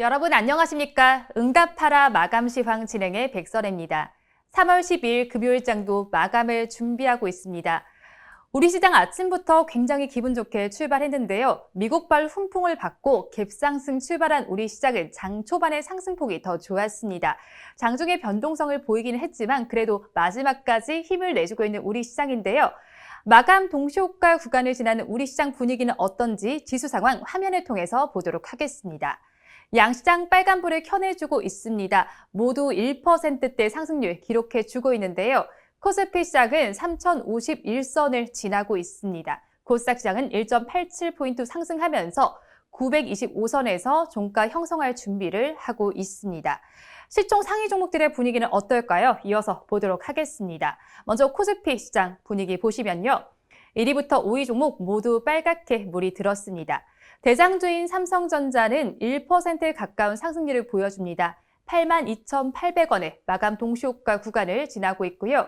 여러분 안녕하십니까? 응답하라 마감 시황 진행의 백설입니다. 3월 10일 금요일장도 마감을 준비하고 있습니다. 우리 시장 아침부터 굉장히 기분 좋게 출발했는데요. 미국발 훈풍을 받고 갭상승 출발한 우리 시장은 장 초반의 상승폭이 더 좋았습니다. 장중의 변동성을 보이기는 했지만 그래도 마지막까지 힘을 내주고 있는 우리 시장인데요. 마감 동시호가 구간을 지나는 우리 시장 분위기는 어떤지 지수 상황 화면을 통해서 보도록 하겠습니다. 양시장 빨간불을 켜내주고 있습니다. 모두 1%대 상승률 기록해 주고 있는데요. 코스피 시장은 3,051선을 지나고 있습니다. 코스닥 시장은 1.87포인트 상승하면서 925선에서 종가 형성할 준비를 하고 있습니다. 시총 상위 종목들의 분위기는 어떨까요? 이어서 보도록 하겠습니다. 먼저 코스피 시장 분위기 보시면요. 1위부터 5위 종목 모두 빨갛게 물이 들었습니다. 대장주인 삼성전자는 1%에 가까운 상승률을 보여줍니다. 82,800원의 마감 동시호가 구간을 지나고 있고요.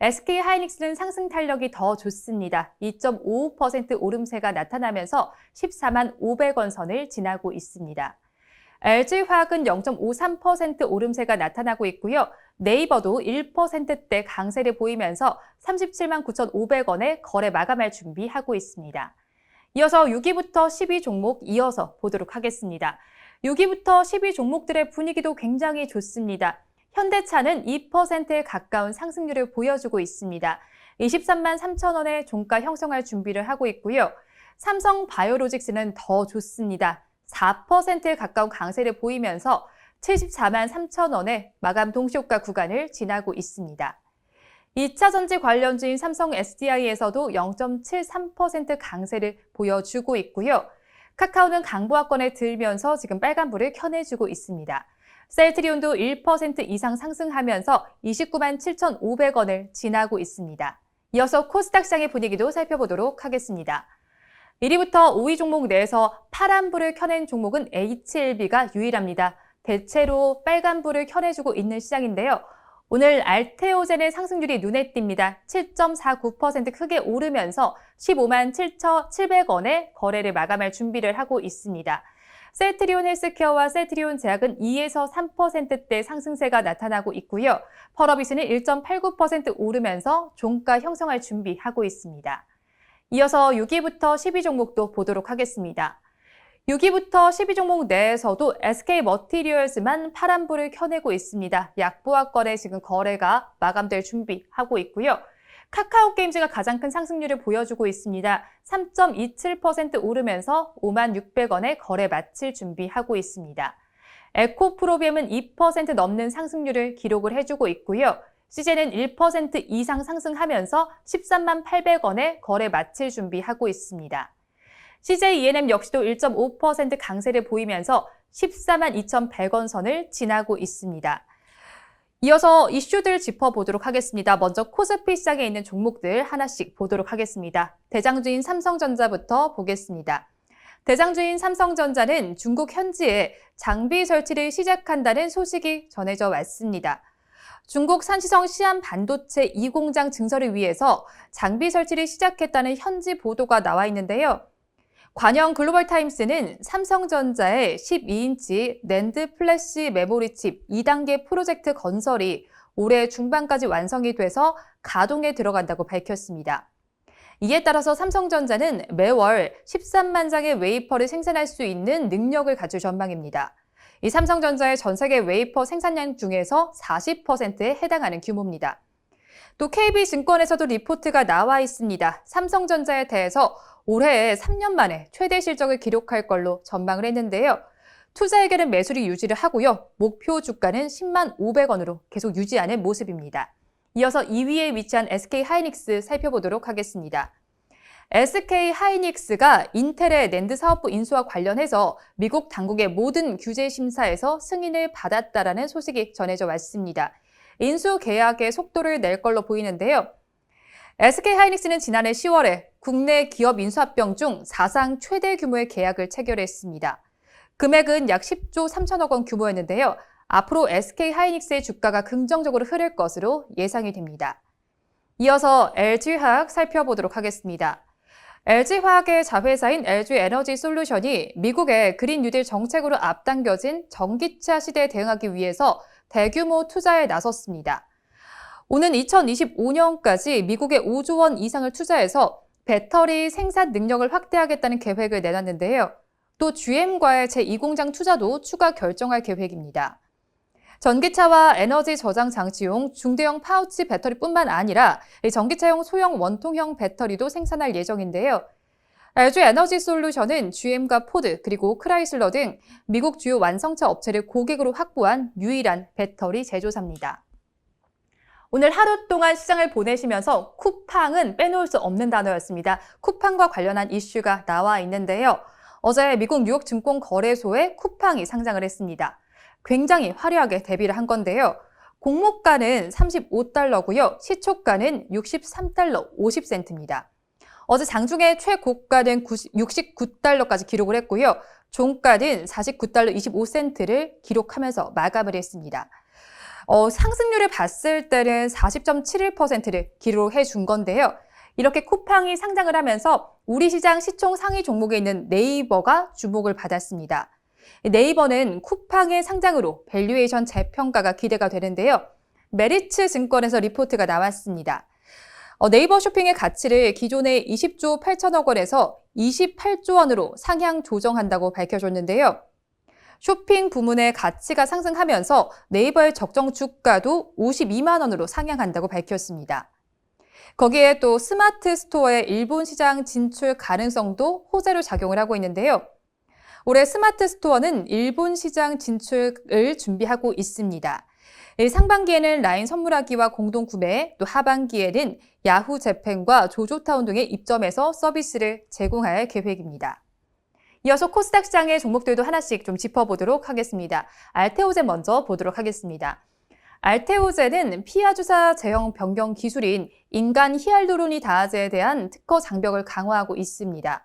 SK 하이닉스는 상승 탄력이 더 좋습니다. 2.55% 오름세가 나타나면서 14만 500원 선을 지나고 있습니다. LG화학은 0.53% 오름세가 나타나고 있고요. 네이버도 1%대 강세를 보이면서 37만 9,500원에 거래 마감할 준비하고 있습니다. 이어서 6위부터 10위 종목 이어서 보도록 하겠습니다. 6위부터 10위 종목들의 분위기도 굉장히 좋습니다. 현대차는 2%에 가까운 상승률을 보여주고 있습니다. 23만 3천 원의 종가 형성할 준비를 하고 있고요. 삼성 바이오로직스는 더 좋습니다. 4%에 가까운 강세를 보이면서 74만 3천 원의 마감 동시효과 구간을 지나고 있습니다. 2차 전지 관련주인 삼성 SDI에서도 0.73% 강세를 보여주고 있고요. 카카오는 강보합권에 들면서 지금 빨간불을 켜내주고 있습니다. 셀트리온도 1% 이상 상승하면서 29만 7,500원을 지나고 있습니다. 이어서 코스닥 시장의 분위기도 살펴보도록 하겠습니다. 1위부터 5위 종목 내에서 파란불을 켜낸 종목은 HLB가 유일합니다. 대체로 빨간불을 켜내주고 있는 시장인데요. 오늘 알테오젠의 상승률이 눈에 띕니다. 7.49% 크게 오르면서 15만 7,700원에 거래를 마감할 준비를 하고 있습니다. 셀트리온 헬스케어와 셀트리온 제약은 2에서 3%대 상승세가 나타나고 있고요. 펄어비스는 1.89% 오르면서 종가 형성할 준비하고 있습니다. 이어서 6위부터 10위 종목도 보도록 하겠습니다. 6위부터 10위 종목 내에서도 SK 머티리얼즈만 파란불을 켜내고 있습니다. 약보합권에 지금 거래가 마감될 준비하고 있고요. 카카오 게임즈가 가장 큰 상승률을 보여주고 있습니다. 3.27% 오르면서 5만 600원에 거래 마칠 준비하고 있습니다. 에코프로비엠은 2% 넘는 상승률을 기록을 해주고 있고요. CJ는 1% 이상 상승하면서 13만 800원에 거래 마칠 준비하고 있습니다. CJ ENM 역시도 1.5% 강세를 보이면서 14만 2,100원 선을 지나고 있습니다. 이어서 이슈들 짚어보도록 하겠습니다. 먼저 코스피 시장에 있는 종목들 하나씩 보도록 하겠습니다. 대장주인 삼성전자부터 보겠습니다. 대장주인 삼성전자는 중국 현지에 장비 설치를 시작한다는 소식이 전해져 왔습니다. 중국 산시성 시안 반도체 2공장 증설을 위해서 장비 설치를 시작했다는 현지 보도가 나와 있는데요. 관영 글로벌 타임스는 삼성전자의 12인치 낸드 플래시 메모리 칩 2단계 프로젝트 건설이 올해 중반까지 완성이 돼서 가동에 들어간다고 밝혔습니다. 이에 따라서 삼성전자는 매월 13만 장의 웨이퍼를 생산할 수 있는 능력을 갖출 전망입니다. 이 삼성전자의 전 세계 웨이퍼 생산량 중에서 40%에 해당하는 규모입니다. 또 KB증권에서도 리포트가 나와 있습니다. 삼성전자에 대해서 올해 3년 만에 최대 실적을 기록할 걸로 전망을 했는데요. 투자에게는 매수리 유지를 하고요. 목표 주가는 10만 500원으로 계속 유지하는 모습입니다. 이어서 2위에 위치한 SK 하이닉스 살펴보도록 하겠습니다. SK 하이닉스가 인텔의 낸드 사업부 인수와 관련해서 미국 당국의 모든 규제 심사에서 승인을 받았다라는 소식이 전해져 왔습니다. 인수 계약의 속도를 낼 걸로 보이는데요. SK 하이닉스는 지난해 10월에 국내 기업 인수합병 중 사상 최대 규모의 계약을 체결했습니다. 금액은 약 10조 3천억 원 규모였는데요. 앞으로 SK 하이닉스의 주가가 긍정적으로 흐를 것으로 예상이 됩니다. 이어서 LG화학 살펴보도록 하겠습니다. LG화학의 자회사인 LG에너지 솔루션이 미국의 그린 뉴딜 정책으로 앞당겨진 전기차 시대에 대응하기 위해서 대규모 투자에 나섰습니다. 오는 2025년까지 미국에 5조 원 이상을 투자해서 배터리 생산 능력을 확대하겠다는 계획을 내놨는데요. 또 GM과의 제2공장 투자도 추가 결정할 계획입니다. 전기차와 에너지 저장 장치용 중대형 파우치 배터리뿐만 아니라 전기차용 소형 원통형 배터리도 생산할 예정인데요. LG 에너지 솔루션은 GM과 포드 그리고 크라이슬러 등 미국 주요 완성차 업체를 고객으로 확보한 유일한 배터리 제조사입니다. 오늘 하루 동안 시장을 보내시면서 쿠팡은 빼놓을 수 없는 단어였습니다. 쿠팡과 관련한 이슈가 나와 있는데요. 어제 미국 뉴욕 증권거래소에 쿠팡이 상장을 했습니다. 굉장히 화려하게 데뷔를 한 건데요. 공모가는 35달러고요. 시초가는 63달러 50센트입니다. 어제 장중에 최고가는 69달러까지 기록을 했고요. 종가는 49달러 25센트를 기록하면서 마감을 했습니다. 어, 상승률을 봤을 때는 40.71%를 기록해 준 건데요. 이렇게 쿠팡이 상장을 하면서 우리 시장 시총 상위 종목에 있는 네이버가 주목을 받았습니다. 네이버는 쿠팡의 상장으로 밸류에이션 재평가가 기대가 되는데요. 메리츠 증권에서 리포트가 나왔습니다. 어, 네이버 쇼핑의 가치를 기존의 20조 8천억 원에서 28조 원으로 상향 조정한다고 밝혀줬는데요. 쇼핑 부문의 가치가 상승하면서 네이버의 적정 주가도 52만 원으로 상향한다고 밝혔습니다. 거기에 또 스마트 스토어의 일본 시장 진출 가능성도 호재로 작용을 하고 있는데요. 올해 스마트 스토어는 일본 시장 진출을 준비하고 있습니다. 상반기에는 라인 선물하기와 공동 구매, 또 하반기에는 야후 재팬과 조조타운 등의 입점에서 서비스를 제공할 계획입니다. 이어서 코스닥 시장의 종목들도 하나씩 좀 짚어보도록 하겠습니다. 알테오제 먼저 보도록 하겠습니다. 알테오제는 피하 주사 제형 변경 기술인 인간 히알루로니 다아제에 대한 특허 장벽을 강화하고 있습니다.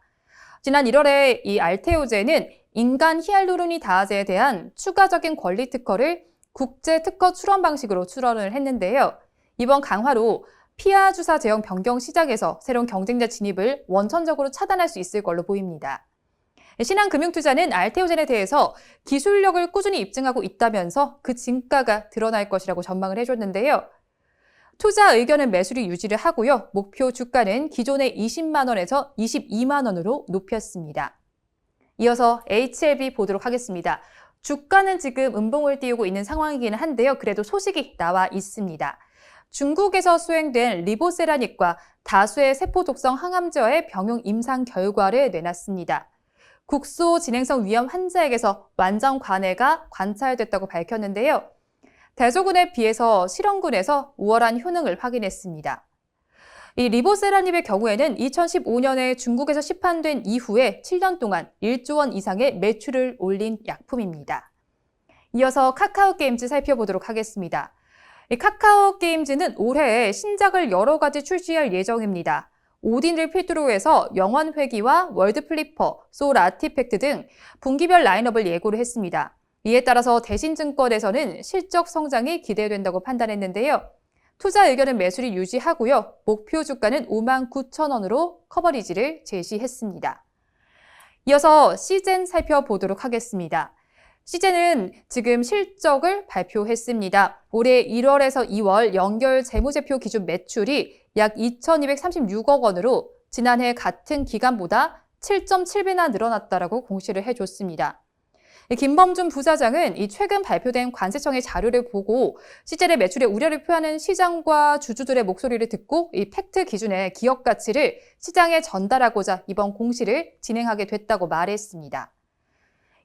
지난 1월에 이 알테오제는 인간 히알루로니 다아제에 대한 추가적인 권리 특허를 국제 특허 출원 방식으로 출원을 했는데요. 이번 강화로 피하 주사 제형 변경 시장에서 새로운 경쟁자 진입을 원천적으로 차단할 수 있을 걸로 보입니다. 신한금융투자는 알테오젠에 대해서 기술력을 꾸준히 입증하고 있다면서 그 진가가 드러날 것이라고 전망을 해줬는데요. 투자 의견은 매수리 유지를 하고요. 목표 주가는 기존의 20만 원에서 22만 원으로 높였습니다. 이어서 HLB 보도록 하겠습니다. 주가는 지금 음봉을 띄우고 있는 상황이기는 한데요. 그래도 소식이 나와 있습니다. 중국에서 수행된 리보세라닉과 다수의 세포 독성 항암제와의 병용 임상 결과를 내놨습니다. 국소 진행성 위험 환자에게서 완전 관해가 관찰됐다고 밝혔는데요. 대조군에 비해서 실험군에서 우월한 효능을 확인했습니다. 이 리보세라닙의 경우에는 2015년에 중국에서 시판된 이후에 7년 동안 1조 원 이상의 매출을 올린 약품입니다. 이어서 카카오 게임즈 살펴보도록 하겠습니다. 카카오 게임즈는 올해 신작을 여러 가지 출시할 예정입니다. 오딘을 필두로 해서 영원 회기와 월드 플리퍼, 소울 아티팩트 등 분기별 라인업을 예고를 했습니다. 이에 따라서 대신증권에서는 실적 성장이 기대된다고 판단했는데요. 투자 의견은 매수를 유지하고요. 목표 주가는 5만 9천 원으로 커버리지를 제시했습니다. 이어서 시젠 살펴보도록 하겠습니다. 시젠은 지금 실적을 발표했습니다. 올해 1월에서 2월 연결 재무제표 기준 매출이 약 2,236억 원으로 지난해 같은 기간보다 7.7배나 늘어났다라고 공시를 해줬습니다. 김범준 부사장은 이 최근 발표된 관세청의 자료를 보고 시젤의 매출에 우려를 표하는 시장과 주주들의 목소리를 듣고 이 팩트 기준의 기업 가치를 시장에 전달하고자 이번 공시를 진행하게 됐다고 말했습니다.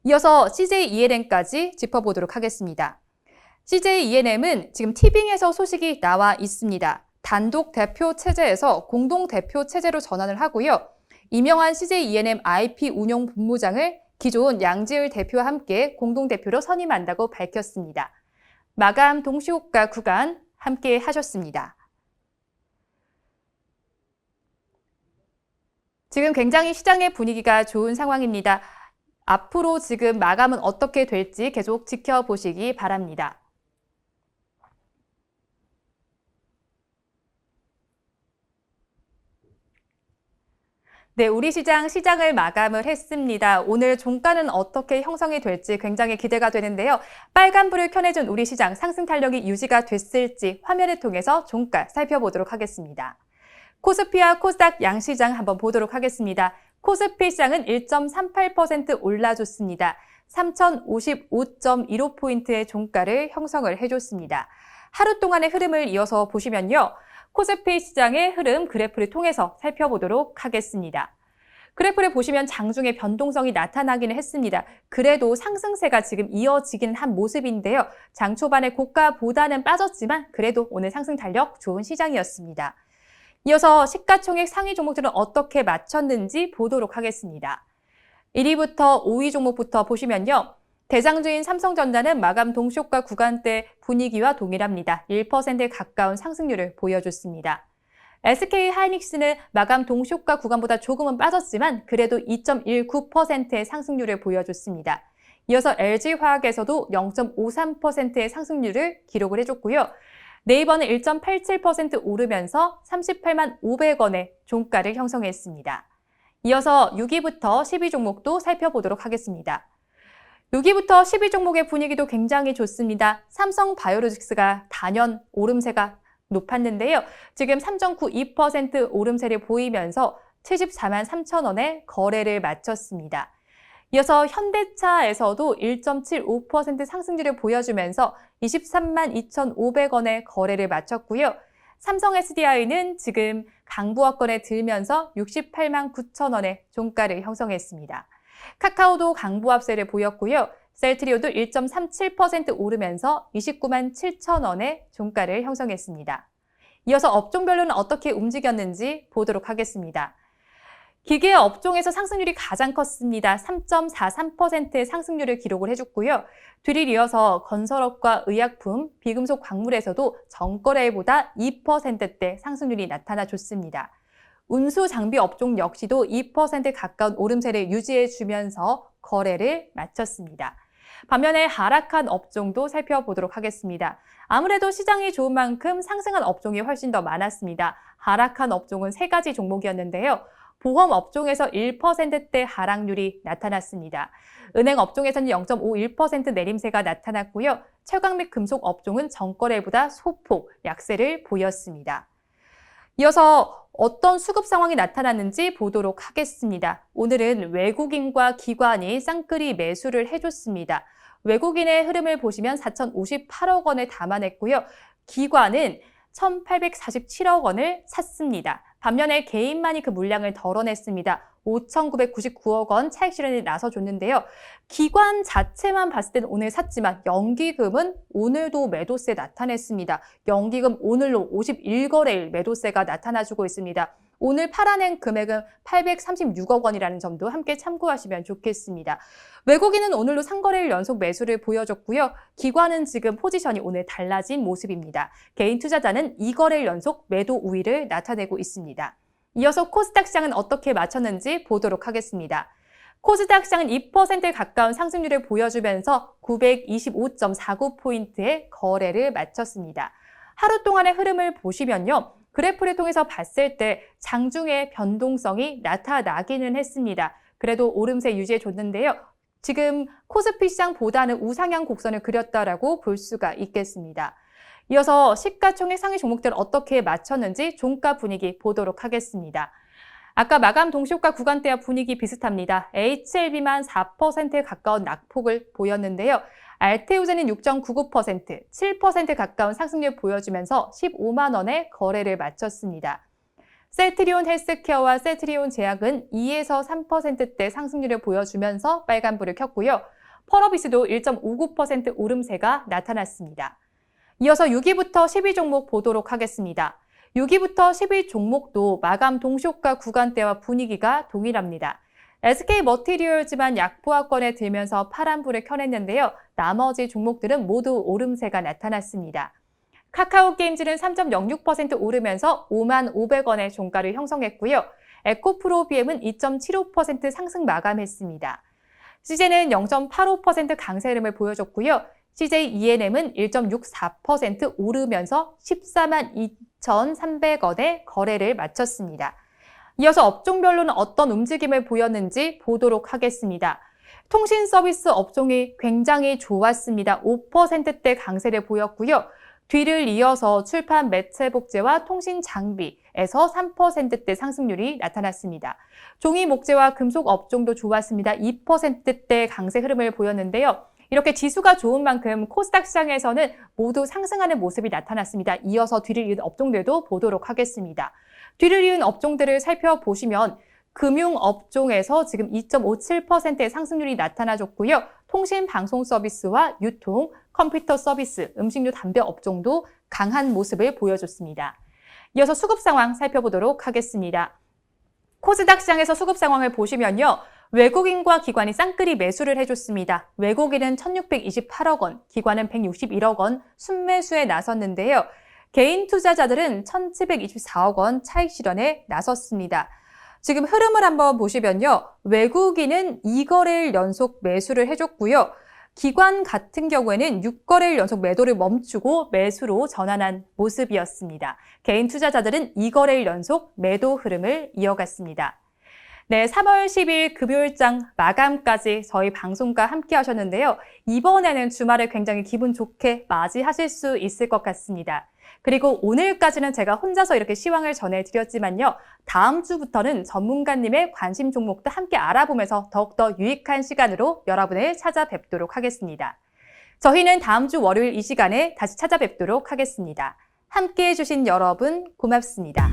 이어서 CJ ENM까지 짚어보도록 하겠습니다. CJ ENM은 지금 티빙에서 소식이 나와 있습니다. 단독 대표 체제에서 공동 대표 체제로 전환을 하고요. 이명환 CJ ENM IP 운용 본부장을 기존 양지을 대표와 함께 공동 대표로 선임한다고 밝혔습니다. 마감 동시호가 구간 함께 하셨습니다. 지금 굉장히 시장의 분위기가 좋은 상황입니다. 앞으로 지금 마감은 어떻게 될지 계속 지켜보시기 바랍니다. 네, 우리 시장 시장을 마감을 했습니다. 오늘 종가는 어떻게 형성이 될지 굉장히 기대가 되는데요. 빨간불을 켜내준 우리 시장 상승 탄력이 유지가 됐을지 화면을 통해서 종가 살펴보도록 하겠습니다. 코스피와 코스닥 양시장 한번 보도록 하겠습니다. 코스피 시장은 1.38% 올라줬습니다. 3,055.15포인트의 종가를 형성을 해줬습니다. 하루 동안의 흐름을 이어서 보시면요. 코스피 시장의 흐름 그래프를 통해서 살펴보도록 하겠습니다. 그래프를 보시면 장중에 변동성이 나타나기는 했습니다. 그래도 상승세가 지금 이어지긴 한 모습인데요. 장 초반에 고가보다는 빠졌지만 그래도 오늘 상승 달력 좋은 시장이었습니다. 이어서 시가총액 상위 종목들은 어떻게 맞췄는지 보도록 하겠습니다. 1위부터 5위 종목부터 보시면요. 대장주인 삼성전자는 마감 동쇼가 구간대 분위기와 동일합니다. 1%에 가까운 상승률을 보여줬습니다. SK 하이닉스는 마감 동쇼가 구간보다 조금은 빠졌지만 그래도 2.19%의 상승률을 보여줬습니다. 이어서 LG화학에서도 0.53%의 상승률을 기록을 해줬고요. 네이버는 1.87% 오르면서 38만 500원의 종가를 형성했습니다. 이어서 6위부터 10위 종목도 살펴보도록 하겠습니다. 6위부터 10위 종목의 분위기도 굉장히 좋습니다. 삼성 바이오로직스가 단연 오름세가 높았는데요. 지금 3.92% 오름세를 보이면서 74만 3천 원에 거래를 마쳤습니다. 이어서 현대차에서도 1.75% 상승률을 보여주면서 23만 2,500원에 거래를 마쳤고요. 삼성 SDI는 지금 강부학권에 들면서 68만 9천 원의 종가를 형성했습니다. 카카오도 강부합세를 보였고요. 셀트리오도 1.37% 오르면서 29만 7천 원의 종가를 형성했습니다. 이어서 업종별로는 어떻게 움직였는지 보도록 하겠습니다. 기계 업종에서 상승률이 가장 컸습니다. 3.43%의 상승률을 기록을 해줬고요. 뒤를 이어서 건설업과 의약품, 비금속 광물에서도 전거래보다 2%대 상승률이 나타나 줬습니다. 운수 장비 업종 역시도 2% 가까운 오름세를 유지해 주면서 거래를 마쳤습니다. 반면에 하락한 업종도 살펴보도록 하겠습니다. 아무래도 시장이 좋은 만큼 상승한 업종이 훨씬 더 많았습니다. 하락한 업종은 세 가지 종목이었는데요. 보험 업종에서 1%대 하락률이 나타났습니다. 은행 업종에서는 0.51% 내림세가 나타났고요. 철강 및 금속 업종은 전거래보다 소폭 약세를 보였습니다. 이어서 어떤 수급 상황이 나타났는지 보도록 하겠습니다. 오늘은 외국인과 기관이 쌍끌이 매수를 해줬습니다. 외국인의 흐름을 보시면 4,058억 원을 담아냈고요. 기관은 1,847억 원을 샀습니다. 반면에 개인만이 그 물량을 덜어냈습니다. 5,999억 원 차익 실현에 나서줬는데요. 기관 자체만 봤을 때는 오늘 샀지만 연기금은 오늘도 매도세 나타냈습니다. 연기금 오늘로 51거래일 매도세가 나타나주고 있습니다. 오늘 팔아낸 금액은 836억 원이라는 점도 함께 참고하시면 좋겠습니다. 외국인은 오늘로 상거래일 연속 매수를 보여줬고요. 기관은 지금 포지션이 오늘 달라진 모습입니다. 개인 투자자는 2거래일 연속 매도 우위를 나타내고 있습니다. 이어서 코스닥 시장은 어떻게 마쳤는지 보도록 하겠습니다. 코스닥 시장은 2%에 가까운 상승률을 보여주면서 925.49포인트의 거래를 마쳤습니다. 하루 동안의 흐름을 보시면요. 그래프를 통해서 봤을 때 장중에 변동성이 나타나기는 했습니다. 그래도 오름세 유지해 줬는데요. 지금 코스피 시장보다는 우상향 곡선을 그렸다라고 볼 수가 있겠습니다. 이어서 시가총액 상위 종목들 어떻게 맞췄는지 종가 분위기 보도록 하겠습니다. 아까 마감 동시효과 구간대와 분위기 비슷합니다. HLB만 4%에 가까운 낙폭을 보였는데요. 알테우제는 6.99%, 7% 가까운 상승률 보여주면서 15만 원의 거래를 마쳤습니다. 셀트리온 헬스케어와 셀트리온 제약은 2에서 3%대 상승률을 보여주면서 빨간불을 켰고요. 펄어비스도 1.59% 오름세가 나타났습니다. 이어서 6위부터 10위 종목 보도록 하겠습니다. 6위부터 10위 종목도 마감 동시효과 구간대와 분위기가 동일합니다. SK 머티리얼즈만 약보합권에 들면서 파란불을 켜냈는데요. 나머지 종목들은 모두 오름세가 나타났습니다. 카카오 게임즈는 3.06% 오르면서 5만 500원의 종가를 형성했고요. 에코프로 BM은 2.75% 상승 마감했습니다. CJ는 0.85% 강세 흐름을 보여줬고요. CJ ENM은 1.64% 오르면서 14만 2,300원의 거래를 마쳤습니다. 이어서 업종별로는 어떤 움직임을 보였는지 보도록 하겠습니다. 통신 서비스 업종이 굉장히 좋았습니다. 5%대 강세를 보였고요. 뒤를 이어서 출판 매체 복제와 통신 장비에서 3%대 상승률이 나타났습니다. 종이 목재와 금속 업종도 좋았습니다. 2%대 강세 흐름을 보였는데요. 이렇게 지수가 좋은 만큼 코스닥 시장에서는 모두 상승하는 모습이 나타났습니다. 이어서 뒤를 이은 업종들도 보도록 하겠습니다. 뒤를 이은 업종들을 살펴보시면 금융 업종에서 지금 2.57%의 상승률이 나타나줬고요. 통신 방송 서비스와 유통, 컴퓨터 서비스, 음식료 담배 업종도 강한 모습을 보여줬습니다. 이어서 수급 상황 살펴보도록 하겠습니다. 코스닥 시장에서 수급 상황을 보시면요. 외국인과 기관이 쌍끌이 매수를 해줬습니다. 외국인은 1628억 원, 기관은 161억 원 순매수에 나섰는데요. 개인 투자자들은 1724억 원 차익 실현에 나섰습니다. 지금 흐름을 한번 보시면요. 외국인은 2거래일 연속 매수를 해줬고요. 기관 같은 경우에는 6거래일 연속 매도를 멈추고 매수로 전환한 모습이었습니다. 개인 투자자들은 2거래일 연속 매도 흐름을 이어갔습니다. 네, 3월 10일 금요일장 마감까지 저희 방송과 함께 하셨는데요. 이번에는 주말을 굉장히 기분 좋게 맞이하실 수 있을 것 같습니다. 그리고 오늘까지는 제가 혼자서 이렇게 시황을 전해드렸지만요. 다음 주부터는 전문가님의 관심 종목도 함께 알아보면서 더욱더 유익한 시간으로 여러분을 찾아뵙도록 하겠습니다. 저희는 다음 주 월요일 이 시간에 다시 찾아뵙도록 하겠습니다. 함께 해주신 여러분 고맙습니다.